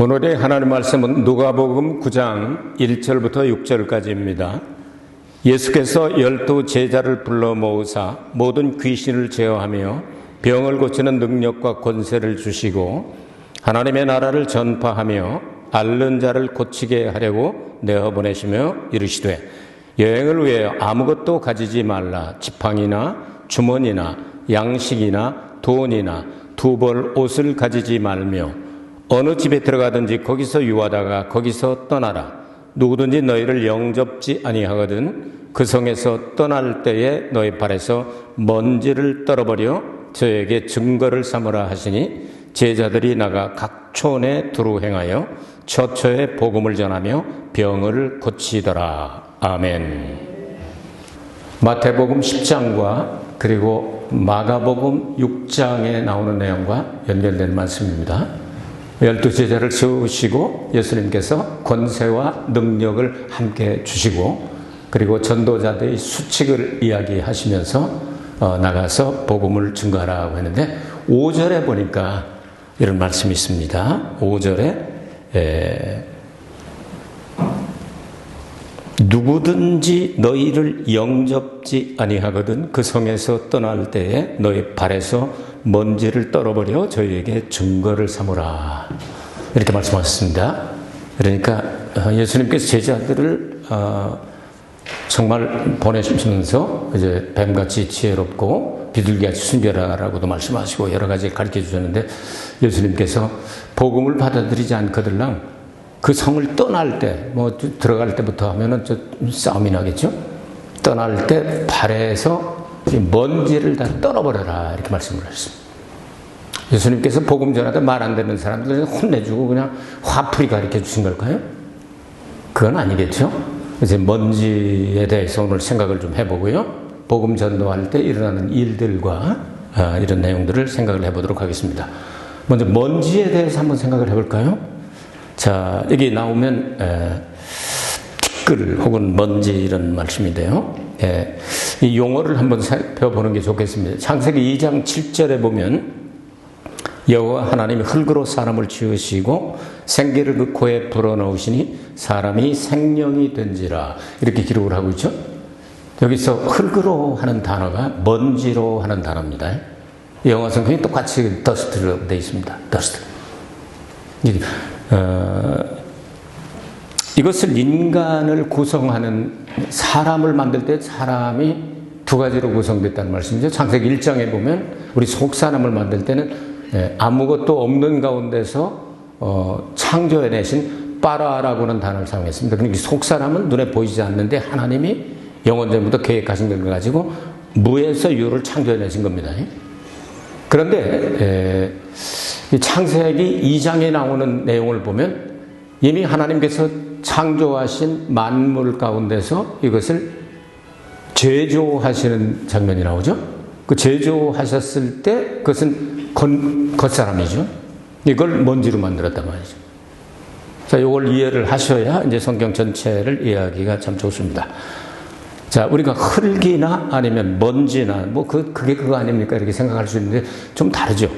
오늘의 하나님 말씀은 누가복음 9장 1절부터 6절까지입니다. 예수께서 열두 제자를 불러 모으사 모든 귀신을 제어하며 병을 고치는 능력과 권세를 주시고 하나님의 나라를 전파하며 앓는 자를 고치게 하려고 내어 보내시며 이르시되 여행을 위해 아무것도 가지지 말라 지팡이나 주머니나 양식이나 돈이나 두 벌 옷을 가지지 말며 어느 집에 들어가든지 거기서 유하다가 거기서 떠나라. 누구든지 너희를 영접지 아니하거든 그 성에서 떠날 때에 너희 발에서 먼지를 떨어버려 저에게 증거를 삼으라 하시니 제자들이 나가 각 촌에 두루 행하여 처처에 복음을 전하며 병을 고치더라. 아멘. 마태복음 10장과 그리고 마가복음 6장에 나오는 내용과 연결된 말씀입니다. 열두 제자를 세우시고 예수님께서 권세와 능력을 함께 주시고 그리고 전도자들의 수칙을 이야기하시면서 어, 나가서 복음을 증거하라고 했는데 5절에 보니까 이런 말씀이 있습니다. 5절에 에, 누구든지 너희를 영접지 아니하거든 그 성에서 떠날 때에 너희 발에서 먼지를 떨어버려 저희에게 증거를 삼으라. 이렇게 말씀하셨습니다. 그러니까 어, 예수님께서 제자들을 어, 정말 보내시면서 이제 뱀같이 지혜롭고 비둘기같이 순결하라고도 말씀하시고 여러 가지 가르쳐 주셨는데 예수님께서 복음을 받아들이지 않거들랑 그 성을 떠날 때, 뭐 들어갈 때부터 하면은 저 싸움이 나겠죠? 떠날 때 발에서 먼지를 다 떨어버려라 이렇게 말씀을 하셨습니다. 예수님께서 복음 전하다 말안 듣는 사람들 혼내주고 그냥 화풀이 가르쳐 주신 걸까요? 그건 아니겠죠? 이제 먼지에 대해서 오늘 생각을 좀 해보고요. 복음 전도할 때 일어나는 일들과 아, 이런 내용들을 생각을 해보도록 하겠습니다. 먼저 먼지에 대해서 한번 생각을 해볼까요? 자, 여기 나오면 에, 티끌 혹은 먼지 이런 말씀인데요. 예, 이 용어를 한번 살펴보는 게 좋겠습니다. 창세기 2장 7절에 보면 여호와 하나님이 흙으로 사람을 지으시고 생기를 그 코에 불어넣으시니 사람이 생명이 된지라 이렇게 기록을 하고 있죠. 여기서 흙으로 하는 단어가 먼지로 하는 단어입니다. 영어 성경이 똑같이 더스트로 되어 있습니다. 더스트. 어, 이것을 인간을 구성하는 사람을 만들 때 사람이 두 가지로 구성됐다는 말씀이죠. 창세기 1장에 보면 우리 속 사람을 만들 때는 예, 아무것도 없는 가운데서 어, 창조해내신 빠라라고는 단어를 사용했습니다. 그러니까 속 사람은 눈에 보이지 않는데 하나님이 영원전부터 계획하신 걸 가지고 무에서 유를 창조해내신 겁니다. 그런데 에, 창세기 2장에 나오는 내용을 보면 이미 하나님께서 창조하신 만물 가운데서 이것을 제조하시는 장면이 나오죠. 그 제조하셨을 때 그것은 건, 겉사람이죠. 이걸 먼지로 만들었단 말이죠. 자, 이걸 이해를 하셔야 이제 성경 전체를 이해하기가 참 좋습니다. 자, 우리가 흙이나 아니면 먼지나 뭐 그, 그게 그거 아닙니까? 이렇게 생각할 수 있는데 좀 다르죠.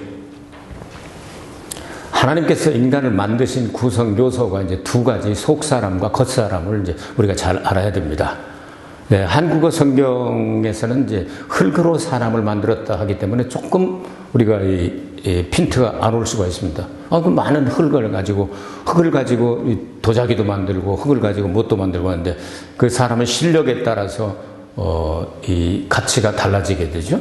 하나님께서 인간을 만드신 구성 요소가 이제 두 가지 속사람과 겉사람을 이제 우리가 잘 알아야 됩니다. 네, 한국어 성경에서는 이제 흙으로 사람을 만들었다 하기 때문에 조금 우리가 이, 이 핀트가 안 올 수가 있습니다. 아, 그 많은 흙을 가지고, 흙을 가지고 도자기도 만들고, 흙을 가지고 뭣도 만들고 하는데, 그 사람의 실력에 따라서, 어, 이 가치가 달라지게 되죠.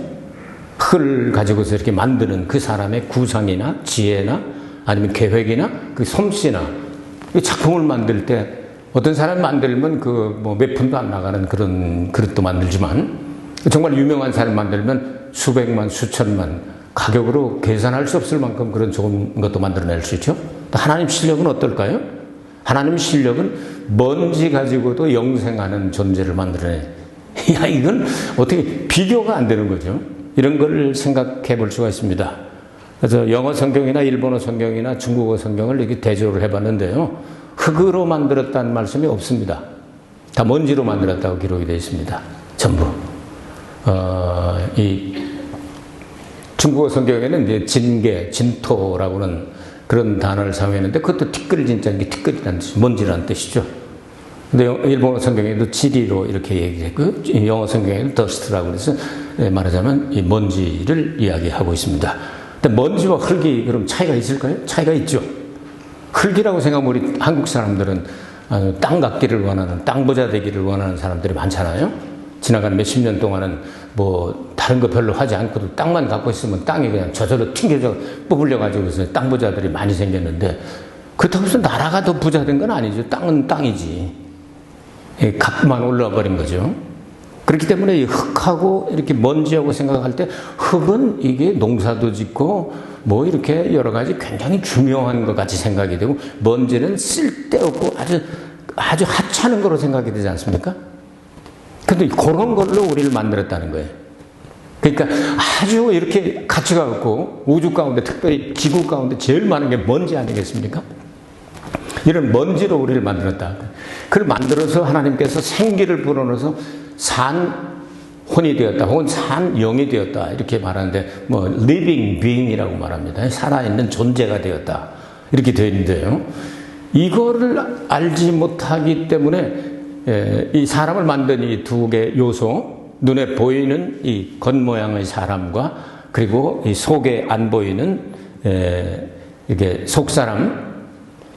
흙을 가지고서 이렇게 만드는 그 사람의 구상이나 지혜나 아니면 계획이나 그 솜씨나 작품을 만들 때 어떤 사람 만들면 그 뭐 몇 푼도 안 나가는 그런 그릇도 만들지만 정말 유명한 사람 만들면 수백만 수천만 가격으로 계산할 수 없을 만큼 그런 좋은 것도 만들어낼 수 있죠. 하나님 실력은 어떨까요? 하나님 실력은 먼지 가지고도 영생하는 존재를 만들어내. 야, 이건 어떻게 비교가 안 되는 거죠. 이런 걸 생각해 볼 수가 있습니다. 그래서 영어 성경이나 일본어 성경이나 중국어 성경을 이렇게 대조를 해 봤는데요. 흙으로 만들었다는 말씀이 없습니다. 다 먼지로 만들었다고 기록이 되어 있습니다. 전부. 어, 이 중국어 성경에는 이제 진계, 진토라고는 그런 단어를 사용했는데 그것도 티끌 진짜인 게 티끌이라는 뜻이 먼지라는 뜻이죠. 근데 일본어 성경에도 지리로 이렇게 얘기했고 영어 성경에는 더스트라고 그래서 예, 말하자면 이 먼지를 이야기하고 있습니다. 근데 먼지와 흙이 그럼 차이가 있을까요? 차이가 있죠. 흙이라고 생각하면 우리 한국 사람들은 땅 갖기를 원하는 땅 부자 되기를 원하는 사람들이 많잖아요. 지나간 몇십 년 동안은 뭐 다른 거 별로 하지 않고도 땅만 갖고 있으면 땅이 그냥 저절로 튕겨져 뽑으려 가지고 그래서 땅 부자들이 많이 생겼는데 그렇다고 해서 나라가 더 부자 된 건 아니죠. 땅은 땅이지. 예, 값만 올라와 버린 거죠. 그렇기 때문에 흙하고 이렇게 먼지하고 생각할 때 흙은 이게 농사도 짓고 뭐 이렇게 여러 가지 굉장히 중요한 것 같이 생각이 되고 먼지는 쓸데없고 아주 아주 하찮은 거로 생각이 되지 않습니까? 근데 그런 걸로 우리를 만들었다는 거예요. 그러니까 아주 이렇게 가치가 없고 우주 가운데 특별히 지구 가운데 제일 많은 게 먼지 아니겠습니까? 이런 먼지로 우리를 만들었다. 그걸 만들어서 하나님께서 생기를 불어넣어서 산 혼이 되었다 혹은 산 영이 되었다 이렇게 말하는데 뭐 living being이라고 말합니다. 살아있는 존재가 되었다 이렇게 되어 있는데요. 이거를 알지 못하기 때문에 이 사람을 만든 이 두개 요소 눈에 보이는 이 겉모양의 사람과 그리고 이 속에 안 보이는 이게 속사람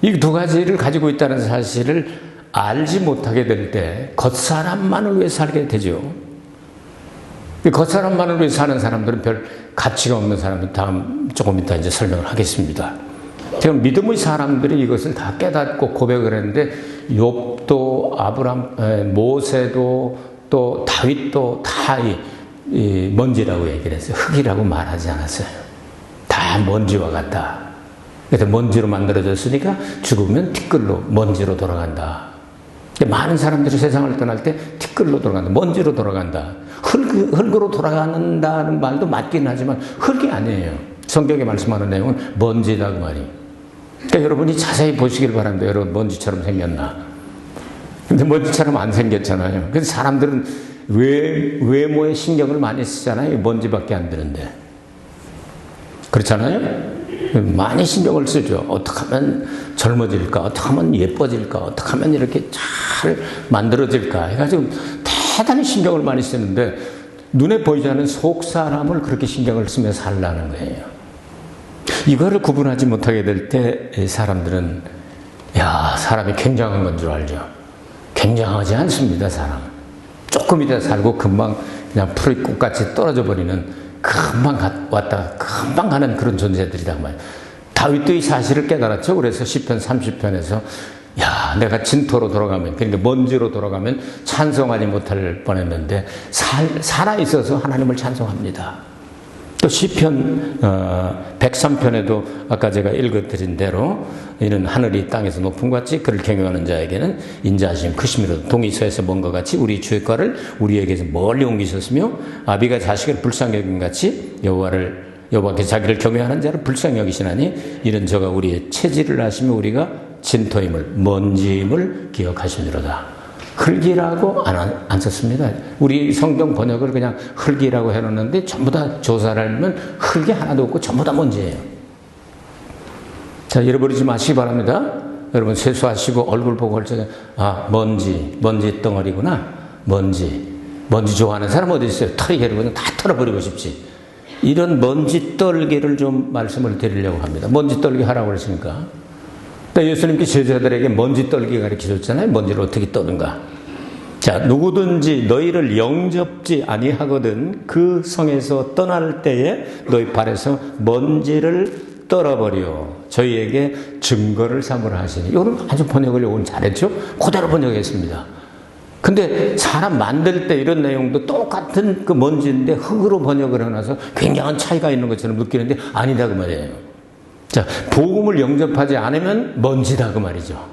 이 두 가지를 가지고 있다는 사실을 알지 못하게 될 때 겉사람만을 위해 살게 되죠. 겉사람만을 위해 사는 사람들은 별 가치가 없는 사람은 다음 조금 이따 이제 설명을 하겠습니다. 지금 믿음의 사람들이 이것을 다 깨닫고 고백을 했는데 욥도 아브람 모세도 또 다윗도 다 이 먼지라고 얘기를 했어요. 흙이라고 말하지 않았어요. 다 먼지와 같다. 그래서 먼지로 만들어졌으니까 죽으면 티끌로 먼지로 돌아간다. 많은 사람들이 세상을 떠날 때 티끌로 돌아간다. 먼지로 돌아간다. 흙, 흙으로 돌아간다는 말도 맞긴 하지만 흙이 아니에요. 성경에 말씀하는 내용은 먼지다 그 말이. 그러니까 여러분이 자세히 보시길 바랍니다. 여러분 먼지처럼 생겼나. 근데 먼지처럼 안 생겼잖아요. 그래서 사람들은 외, 외모에 신경을 많이 쓰잖아요. 먼지밖에 안 드는데. 그렇잖아요? 많이 신경을 쓰죠. 어떻게 하면 젊어질까? 어떻게 하면 예뻐질까? 어떻게 하면 이렇게 잘 만들어질까? 해가지고 대단히 신경을 많이 쓰는데 눈에 보이지 않는 속 사람을 그렇게 신경을 쓰며 살라는 거예요. 이거를 구분하지 못하게 될 때 사람들은 야 사람이 굉장한 건 줄 알죠. 굉장하지 않습니다 사람. 조금 이따 살고 금방 그냥 풀이 꽃같이 떨어져 버리는 금방 왔다 금방 가는 그런 존재들이란 말이에요. 다윗도 이 사실을 깨달았죠. 그래서 10편 30편에서 야, 내가 진토로 돌아가면, 그러니까 먼지로 돌아가면 찬송하지 못할 뻔했는데, 살, 살아있어서 하나님을 찬송합니다. 또 시편 어, 103편에도 아까 제가 읽어드린 대로 이는 하늘이 땅에서 높은 것 같이 그를 경영하는 자에게는 인자하심 크심이로 동이서에서 먼 것 같이 우리 주의 과를 우리에게서 멀리 옮기셨으며 아비가 자식을 불쌍히 여긴 같이 여호와를 여호와께 자기를 경외하는 자를 불쌍히 여기시나니 이런 저가 우리의 체질을 하시며 우리가 진토임을 먼지임을 기억하시니로다. 흙이라고 안, 안 썼습니다. 우리 성경 번역을 그냥 흙이라고 해놓는데 전부 다 조사를 하면 흙이 하나도 없고 전부 다 먼지예요. 자, 잃어버리지 마시기 바랍니다. 여러분 세수하시고 얼굴 보고 할 적에 아 먼지 먼지 덩어리구나 먼지 먼지 좋아하는 사람 어디 있어요? 털이 개르고 다 털어버리고 싶지. 이런 먼지 떨기를 좀 말씀을 드리려고 합니다. 먼지 떨기 하라고 그랬으니까. 또 예수님께 제자들에게 먼지 떨기 가르쳐 줬잖아요. 먼지를 어떻게 떠는가. 자, 누구든지 너희를 영접지 아니하거든 그 성에서 떠날 때에 너희 발에서 먼지를 떨어버려 저희에게 증거를 삼으라 하시니 이거는 아주 번역을 오늘 잘했죠? 그대로 번역했습니다. 근데 사람 만들 때 이런 내용도 똑같은 그 먼지인데 흙으로 번역을 해놔서 굉장한 차이가 있는 것처럼 느끼는데 아니다 그 말이에요. 자, 복음을 영접하지 않으면 먼지다 그 말이죠.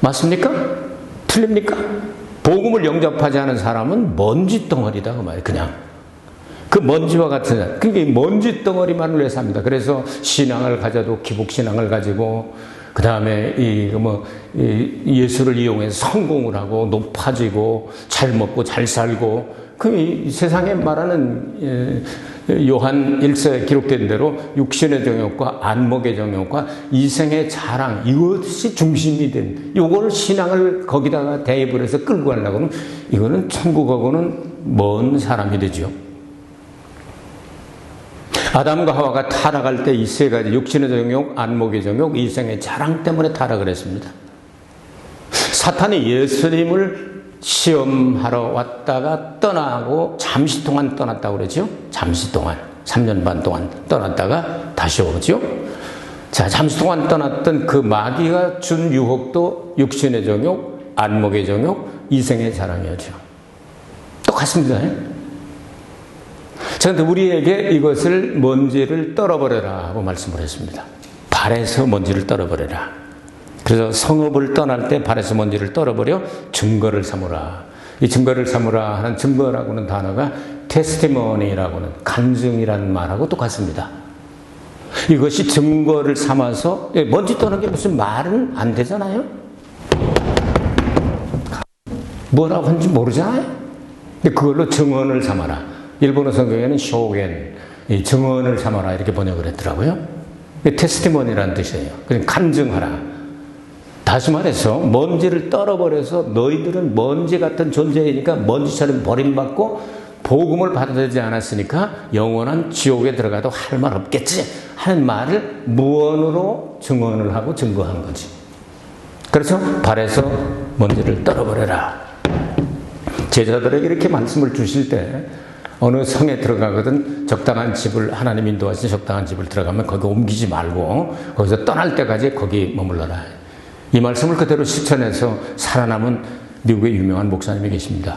맞습니까? 틀립니까? 복음을 영접하지 않은 사람은 먼지 덩어리다 그 말이에요. 그냥. 그 먼지와 같은 그게 먼지 덩어리만을 위해 삽니다. 그래서 신앙을 가져도 기복 신앙을 가지고 그 다음에 이뭐 예수를 이용해서 성공을 하고 높아지고 잘 먹고 잘 살고 그 세상에 말하는 예, 요한 1서에 기록된 대로 육신의 정욕과 안목의 정욕과 이생의 자랑 이것이 중심이 된 요걸 신앙을 거기다가 대입을 해서 끌고 가려고는 이거는 천국하고는 먼 사람이 되죠. 아담과 하와가 타락할 때 이 세 가지 육신의 정욕, 안목의 정욕, 이생의 자랑 때문에 타락을 했습니다. 사탄이 예수님을 시험하러 왔다가 떠나고 잠시 동안 떠났다고 그러죠. 잠시 동안 3년 반 동안 떠났다가 다시 오죠. 자, 잠시 동안 떠났던 그 마귀가 준 유혹도 육신의 정욕, 안목의 정욕, 이생의 자랑이었죠. 똑같습니다. 자, 근데 우리에게 이것을 먼지를 떨어버려라 하고 말씀을 했습니다. 발에서 먼지를 떨어버려라. 그래서 성읍을 떠날 때 발에서 먼지를 떨어버려 증거를 삼으라. 이 증거를 삼으라 하는 증거라고는 단어가 테스티머니라고는 간증이라는 말하고 똑같습니다. 이것이 증거를 삼아서 예, 먼지 떠는 게 무슨 말은 안 되잖아요. 뭐라고 하는지 모르잖아요. 근데 그걸로 증언을 삼아라. 일본어 성경에는 쇼겐, 증언을 삼아라 이렇게 번역을 했더라고요. 테스티머니라는 뜻이에요. 그냥 간증하라. 다시 말해서 먼지를 떨어버려서 너희들은 먼지 같은 존재이니까 먼지처럼 버림받고 복음을 받아들이지 않았으니까 영원한 지옥에 들어가도 할 말 없겠지 하는 말을 무언으로 증언을 하고 증거한 거지. 그래서 발에서 먼지를 떨어버려라. 제자들에게 이렇게 말씀을 주실 때 어느 성에 들어가거든 적당한 집을 하나님 인도하신 적당한 집을 들어가면 거기 옮기지 말고 거기서 떠날 때까지 거기 머물러라. 이 말씀을 그대로 실천해서 살아남은 미국의 유명한 목사님이 계십니다.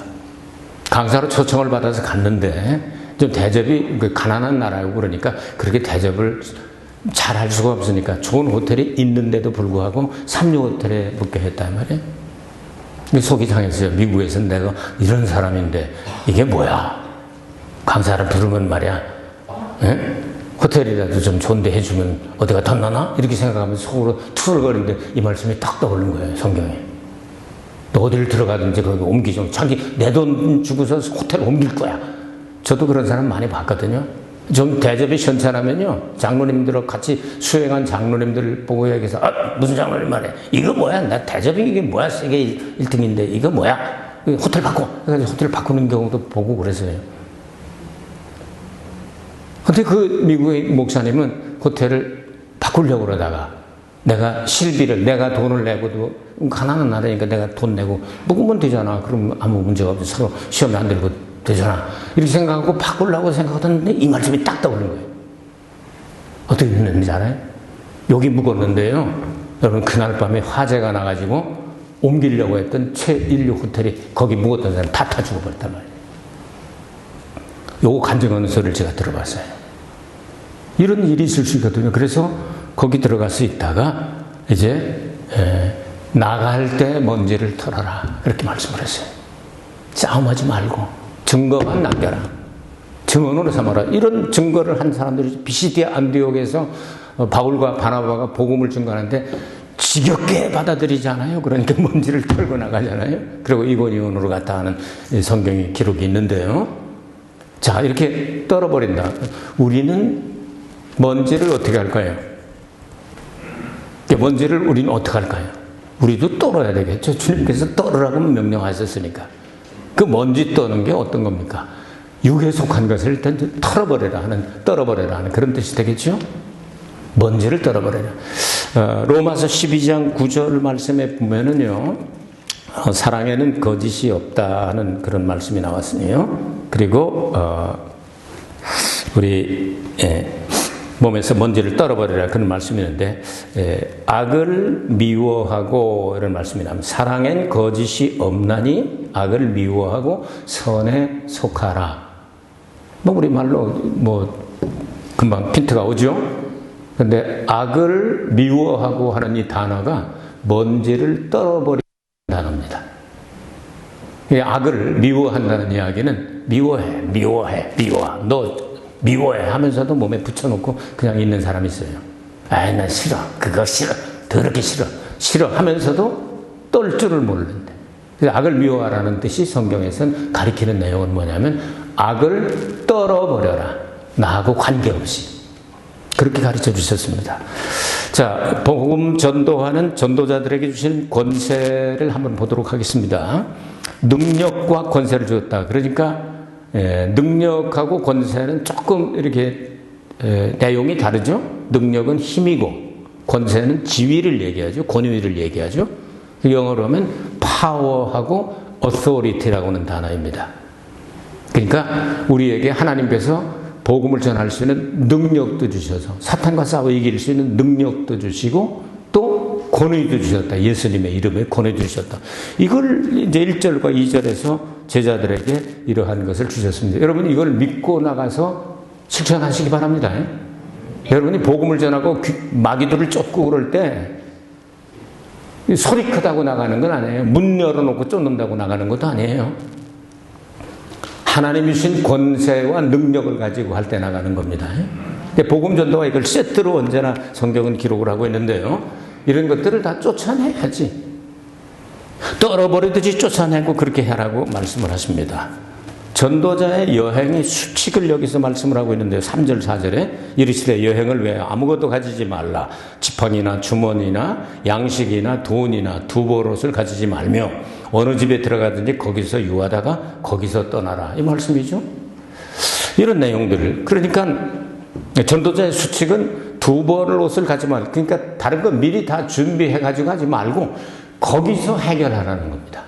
강사로 초청을 받아서 갔는데 좀 대접이 그 가난한 나라고 그러니까 그렇게 대접을 잘 할 수가 없으니까 좋은 호텔이 있는데도 불구하고 삼류 호텔에 묵게 했단 말이에요. 속이 상했어요. 미국에서 내가 이런 사람인데 이게 뭐야? 강사를 부르면 말이야. 에? 호텔이라도 좀 좋은데 해주면 어디가 덧나나? 이렇게 생각하면서 속으로 투덜거리는데 이 말씀이 딱 떠오르는 거예요, 성경에. 또 어디를 들어가든지 거기 옮기죠. 자기 내 돈 주고서 호텔 옮길 거야. 저도 그런 사람 많이 봤거든요. 좀 대접이 현찮으면요. 장로님들하고 같이 수행한 장로님들 보고 얘기해서, 아, 무슨 장로님 말해. 이거 뭐야? 나 대접이 이게 뭐야? 세계 1 등인데 이거 뭐야? 호텔 바꿔. 그래서 호텔 바꾸는 경우도 보고 그래서요. 근데 그 미국의 목사님은 호텔을 바꾸려고 그러다가 내가 실비를 내가 돈을 내고도 가난한 나라니까 내가 돈 내고 먹으면 되잖아. 그럼 아무 문제가 없어. 서로 시험에 안 들고 되잖아. 이렇게 생각하고 바꾸려고 생각하던데 이 말씀이 딱 떠오르는 거예요. 어떻게 됐는지 알아요? 여기 묵었는데요. 여러분 그날 밤에 화재가 나가지고 옮기려고 했던 최인류 호텔이 거기 묵었던 사람 다 타 죽어버렸단 말이에요. 요거 간증하는 소리를 제가 들어봤어요. 이런 일이 있을 수 있거든요. 그래서 거기 들어가서 있다가 이제 에, 나갈 때 먼지를 털어라. 그렇게 말씀을 했어요. 싸움하지 말고 증거만 남겨라. 증언으로 삼아라. 이런 증거를 한 사람들이 비시디아 안디옥에서 어, 바울과 바나바가 복음을 증거하는데 지겹게 받아들이잖아요. 그러니까 먼지를 털고 나가잖아요. 그리고 이곤이온으로 갔다 하는 성경의 기록이 있는데요. 자, 이렇게 떨어버린다. 우리는 먼지를 어떻게 할까요? 먼지를 우리는 어떻게 할까요? 우리도 떨어야 되겠죠. 주님께서 떨으라고 명령하셨으니까. 그 먼지 떠는 게 어떤 겁니까? 육에 속한 것을 일단 털어버려라 하는, 떨어버려라 하는 그런 뜻이 되겠죠? 먼지를 떨어버려라. 어, 로마서 12장 9절 말씀에 보면은요, 어, 사랑에는 거짓이 없다는 그런 말씀이 나왔으니요. 그리고 어, 우리 예, 몸에서 먼지를 떨어버리라 그런 말씀이 있는데 예, 악을 미워하고 이런 말씀이 나옵니다. 사랑엔 거짓이 없나니 악을 미워하고 선에 속하라. 뭐 우리 말로 뭐 금방 핀트가 오죠. 근데 악을 미워하고 하는 이 단어가 먼지를 떨어버리는 단어입니다. 악을 미워한다는 이야기는 미워해, 미워해, 미워. 너 미워해 하면서도 몸에 붙여놓고 그냥 있는 사람이 있어요. 아이, 나 싫어. 그거 싫어. 더럽게 싫어. 싫어 하면서도 떨 줄을 모르는데. 악을 미워하라는 뜻이 성경에서는 가리키는 내용은 뭐냐면 악을 떨어버려라. 나하고 관계없이. 그렇게 가르쳐 주셨습니다. 자, 복음 전도하는 전도자들에게 주신 권세를 한번 보도록 하겠습니다. 능력과 권세를 주었다. 그러니까 예, 능력하고 권세는 조금 이렇게 예, 내용이 다르죠. 능력은 힘이고 권세는 지위를 얘기하죠. 권위를 얘기하죠. 영어로 하면 파워하고 authority라고 하는 단어입니다. 그러니까 우리에게 하나님께서 복음을 전할 수 있는 능력도 주셔서 사탄과 싸워 이길 수 있는 능력도 주시고 또 권위도 주셨다. 예수님의 이름에 권위도 주셨다. 이걸 이제 1절과 2절에서 제자들에게 이러한 것을 주셨습니다. 여러분 이걸 믿고 나가서 실천하시기 바랍니다. 여러분이 복음을 전하고 마귀들을 쫓고 그럴 때 소리 크다고 나가는 건 아니에요. 문 열어놓고 쫓는다고 나가는 것도 아니에요. 하나님이 주신 권세와 능력을 가지고 할 때 나가는 겁니다. 복음 전도가 이걸 세트로 언제나 성경은 기록을 하고 있는데요. 이런 것들을 다 쫓아내야지. 떨어버리듯이 쫓아내고 그렇게 하라고 말씀을 하십니다. 전도자의 여행이 수칙을 여기서 말씀을 하고 있는데요. 3절, 4절에 이르시되 여행을 왜 아무것도 가지지 말라. 지팡이나 주머니나 양식이나 돈이나 두 보롯을 가지지 말며 어느 집에 들어가든지 거기서 유하다가 거기서 떠나라. 이 말씀이죠. 이런 내용들을. 그러니까 전도자의 수칙은 두 벌을 옷을 가지 말. 그러니까 다른 거 미리 다 준비해 가지고 가지 말고 거기서 해결하라는 겁니다.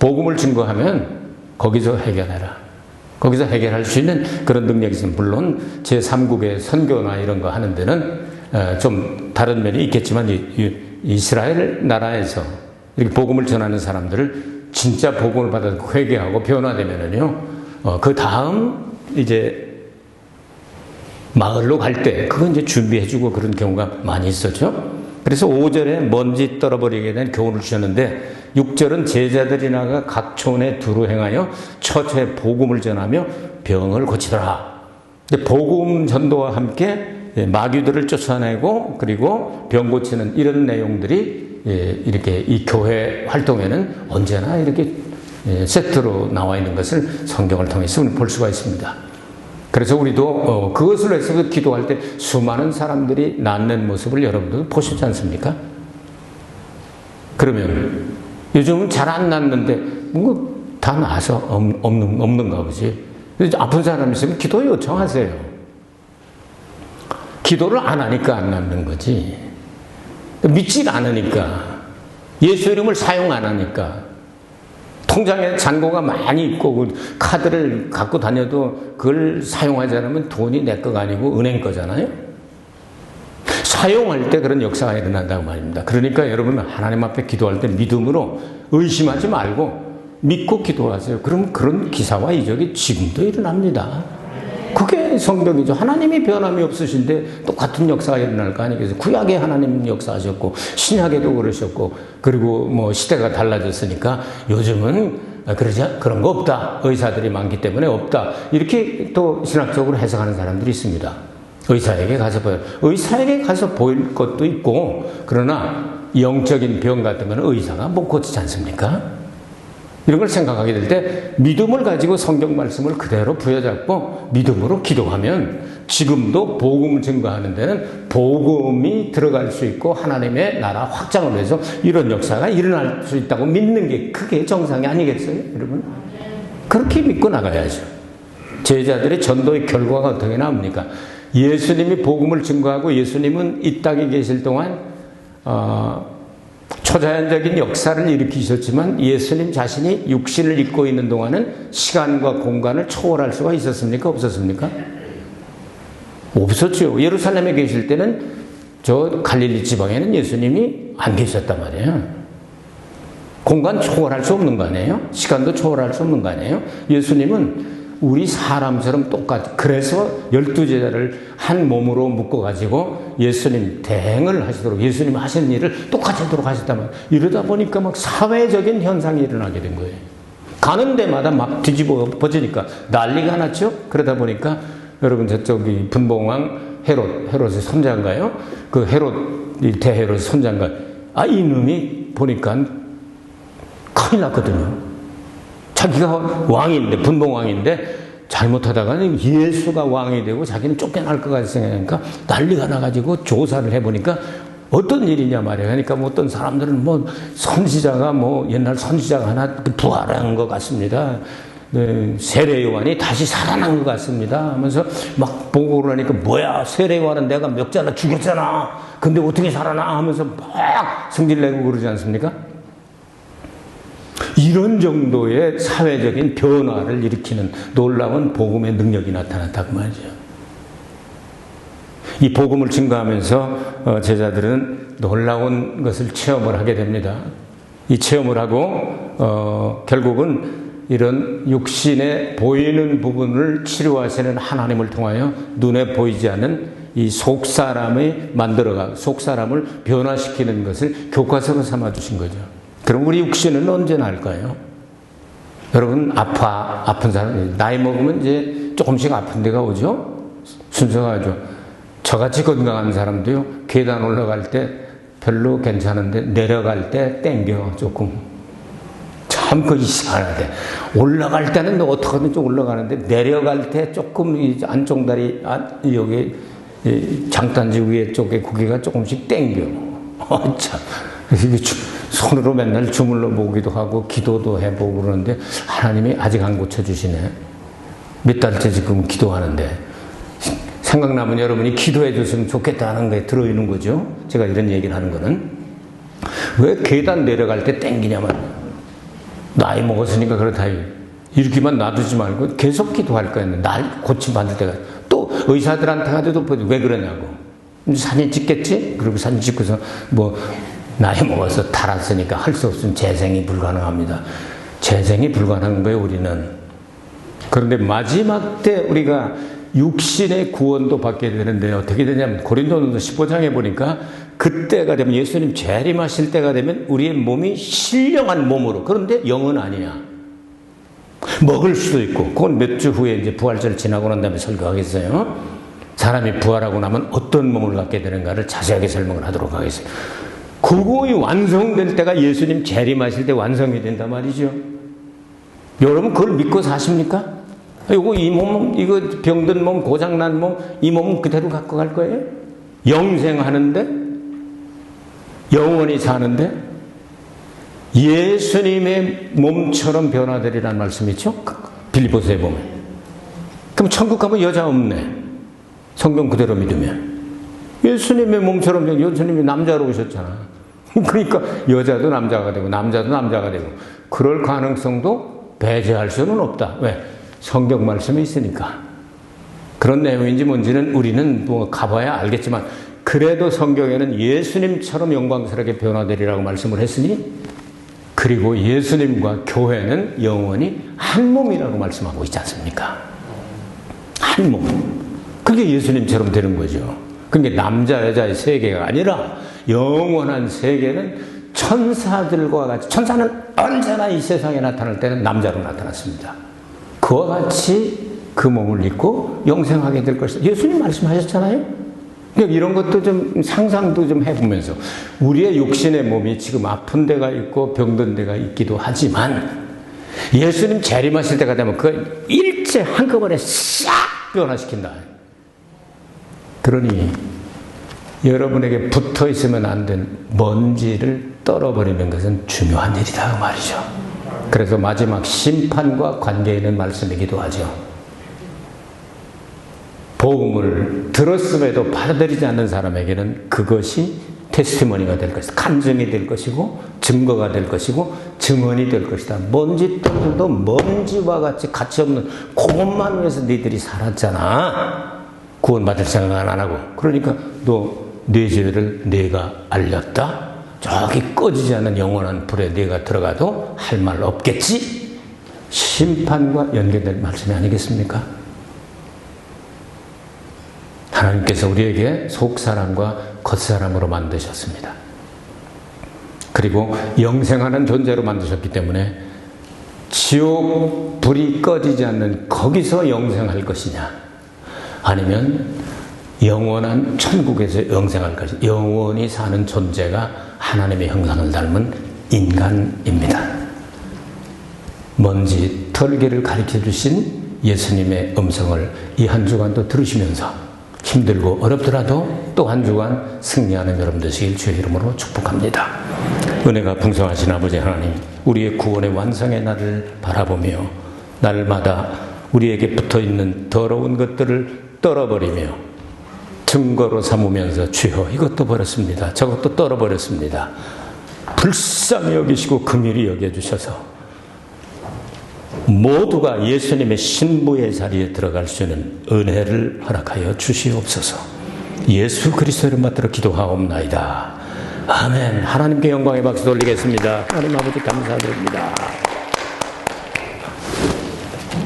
복음을 증거하면 거기서 해결해라. 거기서 해결할 수 있는 그런 능력이 있습니다. 물론 제3국의 선교나 이런 거 하는 데는 어, 좀 다른 면이 있겠지만 이스라엘 나라에서 이렇게 복음을 전하는 사람들을 진짜 복음을 받아서 회개하고 변화되면은요, 어, 그 다음 이제 마을로 갈 때, 그건 이제 준비해주고 그런 경우가 많이 있었죠. 그래서 5절에 먼지 떨어버리게 된 교훈을 주셨는데, 6절은 제자들이 나가 각 촌에 두루 행하여 처처에 복음을 전하며 병을 고치더라. 근데 복음 전도와 함께 마귀들을 쫓아내고 그리고 병 고치는 이런 내용들이 예, 이렇게 이 교회 활동에는 언제나 이렇게 예, 세트로 나와 있는 것을 성경을 통해서 볼 수가 있습니다. 그래서 우리도 어, 그것을 위해서 기도할 때 수많은 사람들이 낫는 모습을 여러분들 보시지 않습니까? 그러면 요즘은 잘안 낫는데 뭔가 다 나서 없는, 없는가 보지. 아픈 사람 있으면 기도 요청하세요. 기도를 안 하니까 안 낫는 거지. 믿지 않으니까. 예수 이름을 사용 안 하니까. 통장에 잔고가 많이 있고 그 카드를 갖고 다녀도 그걸 사용하지 않으면 돈이 내 거가 아니고 은행 거잖아요. 사용할 때 그런 역사가 일어난다고 말입니다. 그러니까 여러분 하나님 앞에 기도할 때 믿음으로 의심하지 말고 믿고 기도하세요. 그럼 그런 기사와 이적이 지금도 일어납니다. 그게 성경이죠. 하나님이 변함이 없으신데 똑같은 역사가 일어날 거 아니겠어요? 구약에 하나님 역사하셨고, 신약에도 그러셨고, 그리고 뭐 시대가 달라졌으니까 요즘은 그러지, 그런 거 없다. 의사들이 많기 때문에 없다. 이렇게 또 신학적으로 해석하는 사람들이 있습니다. 의사에게 가서 보여. 의사에게 가서 보일 것도 있고, 그러나 영적인 병 같은 거는 의사가 못 고치지 않습니까? 이런 걸 생각하게 될 때 믿음을 가지고 성경 말씀을 그대로 부여잡고 믿음으로 기도하면 지금도 복음을 증거하는 데는 복음이 들어갈 수 있고 하나님의 나라 확장을 위해서 이런 역사가 일어날 수 있다고 믿는 게 그게 정상이 아니겠어요, 여러분? 그렇게 믿고 나가야죠. 제자들의 전도의 결과가 어떻게 나옵니까? 예수님이 복음을 증거하고 예수님은 이 땅에 계실 동안 어, 초자연적인 역사를 일으키셨지만 예수님 자신이 육신을 입고 있는 동안은 시간과 공간을 초월할 수가 있었습니까? 없었습니까? 없었죠. 예루살렘에 계실 때는 저 갈릴리 지방에는 예수님이 안 계셨단 말이에요. 공간 초월할 수 없는 거 아니에요? 시간도 초월할 수 없는 거 아니에요? 예수님은 우리 사람처럼 똑같, 그래서 열두 제자를 한 몸으로 묶어가지고 예수님 대행을 하시도록 예수님 하시는 일을 똑같이 하도록 하셨다면 이러다 보니까 막 사회적인 현상이 일어나게 된 거예요. 가는 데마다 막 뒤집어 엎어지니까 난리가 났죠? 그러다 보니까 여러분 저쪽이 분봉왕 헤롯, 헤롯의 손자인가요? 그 헤롯, 대헤롯 손자인가? 아, 이놈이 보니까 큰일 났거든요. 자기가 왕인데, 분봉왕인데, 자, 잘못하다가는 예수가 왕이 되고 자기는 쫓겨날 것 같으니까 난리가 나가지고 조사를 해보니까 어떤 일이냐 말이야. 그러니까 뭐 어떤 사람들은 뭐 선지자가 뭐 옛날 선지자가 하나 부활한 것 같습니다. 네, 세례 요한이 다시 살아난 것 같습니다. 하면서 막 보고 그러니까 뭐야 세례 요한은 내가 몇 자나 죽였잖아. 근데 어떻게 살아나 하면서 막 성질 내고 그러지 않습니까? 이런 정도의 사회적인 변화를 일으키는 놀라운 복음의 능력이 나타났다고 말이죠. 이 복음을 증거하면서 어, 제자들은 놀라운 것을 체험을 하게 됩니다. 이 체험을 하고 어, 결국은 이런 육신에 보이는 부분을 치료하시는 하나님을 통하여 눈에 보이지 않는 이 속사람이 만들어가 속사람을 변화시키는 것을 교과서로 삼아 주신 거죠. 그럼 우리 육신은 언제 날까요? 여러분 아파 아픈 사람 나이 먹으면 이제 조금씩 아픈 데가 오죠. 순서가죠. 저같이 건강한 사람도요 계단 올라갈 때 별로 괜찮은데 내려갈 때 땡겨 조금 참 그 이상하대. 올라갈 때는 어떻게든 좀 올라가는데 내려갈 때 조금 이 안쪽 다리 안, 여기 장단지 위에 쪽에 고개가 조금씩 땡겨. 어, 참. 손으로 맨날 주물러 보기도 하고 기도도 해보고 그러는데 하나님이 아직 안 고쳐주시네. 몇 달째 지금 기도하는데 생각나면 여러분이 기도해 줬으면 좋겠다는 거에 들어있는 거죠. 제가 이런 얘기를 하는 거는. 왜 계단 내려갈 때 땡기냐면 나이 먹었으니까 그렇다. 이렇게만 놔두지 말고 계속 기도할 거야. 날 고침 받을 때가. 또 의사들한테 가도 왜 그러냐고. 사진 찍겠지? 그리고 사진 찍고서 뭐 나이 먹어서 탈았으니까 할 수 없으면 재생이 불가능합니다. 재생이 불가능한 거예요, 우리는. 그런데 마지막 때 우리가 육신의 구원도 받게 되는데 어떻게 되냐면 고린도전서 15장에 보니까 그때가 되면 예수님 재림하실 때가 되면 우리의 몸이 신령한 몸으로 그런데 영은 아니야. 먹을 수도 있고 그건 몇 주 후에 이제 부활절 지나고 난 다음에 설교하겠어요. 사람이 부활하고 나면 어떤 몸을 갖게 되는가를 자세하게 설명을 하도록 하겠습니다. 그거이 완성될 때가 예수님 재림하실 때 완성이 된단 말이죠. 여러분 그걸 믿고 사십니까? 이거 이 몸, 이거 병든 몸, 고장난 몸, 이 몸은 그대로 갖고 갈 거예요? 영생하는데? 영원히 사는데? 예수님의 몸처럼 변화되리라는 말씀 있죠? 빌리보스에 보면. 그럼 천국 가면 여자 없네. 성경 그대로 믿으면. 예수님의 몸처럼 예수님이 남자로 오셨잖아. 그러니까 여자도 남자가 되고 남자도 남자가 되고 그럴 가능성도 배제할 수는 없다. 왜? 성경 말씀에 있으니까. 그런 내용인지 뭔지는 우리는 뭐 가봐야 알겠지만 그래도 성경에는 예수님처럼 영광스럽게 변화되리라고 말씀을 했으니 그리고 예수님과 교회는 영원히 한 몸이라고 말씀하고 있지 않습니까? 한 몸. 그게 예수님처럼 되는 거죠. 그게 남자, 여자의 세계가 아니라 영원한 세계는 천사들과 같이, 천사는 언제나 이 세상에 나타날 때는 남자로 나타났습니다. 그와 같이 그 몸을 입고 영생하게 될 것이다. 예수님 말씀하셨잖아요. 그러니까 이런 것도 좀 상상도 좀 해보면서 우리의 육신의 몸이 지금 아픈 데가 있고 병든 데가 있기도 하지만 예수님 재림하실 때가 되면 그 일제 한꺼번에 싹 변화시킨다. 그러니 여러분에게 붙어 있으면 안 된 먼지를 떨어버리는 것은 중요한 일이다 그 말이죠. 그래서 마지막 심판과 관계 있는 말씀이기도 하죠. 복음을 들었음에도 받아들이지 않는 사람에게는 그것이 테스티머니가 될 것이다. 간증이 될 것이고 증거가 될 것이고 증언이 될 것이다. 먼지들도 먼지와 같이 가치 없는 그것만 위해서 너희들이 살았잖아. 구원받을 생각은 안 하고. 그러니까 너 내 죄를 내가 알렸다. 저기 꺼지지 않는 영원한 불에 내가 들어가도 할 말 없겠지? 심판과 연계된 말씀이 아니겠습니까? 하나님께서 우리에게 속사람과 겉사람으로 만드셨습니다. 그리고 영생하는 존재로 만드셨기 때문에 지옥 불이 꺼지지 않는 거기서 영생할 것이냐 아니면 영원한 천국에서 영생할 것이 영원히 사는 존재가 하나님의 형상을 닮은 인간입니다. 먼지 털개를 가르쳐 주신 예수님의 음성을 이 한 주간도 들으시면서 힘들고 어렵더라도 또 한 주간 승리하는 여러분 되시길 주의 이름으로 축복합니다. 은혜가 풍성하신 아버지 하나님, 우리의 구원의 완성의 날을 바라보며 날마다 우리에게 붙어 있는 더러운 것들을 떨어버리며 증거로 삼으면서 주여 이것도 버렸습니다. 저것도 떨어버렸습니다. 불쌍히 여기시고 긍휼히 여겨주셔서 모두가 예수님의 신부의 자리에 들어갈 수 있는 은혜를 허락하여 주시옵소서. 예수 그리스도를 받들어 기도하옵나이다. 아멘. 하나님께 영광의 박수 돌리겠습니다. 하나님 아버지 감사드립니다.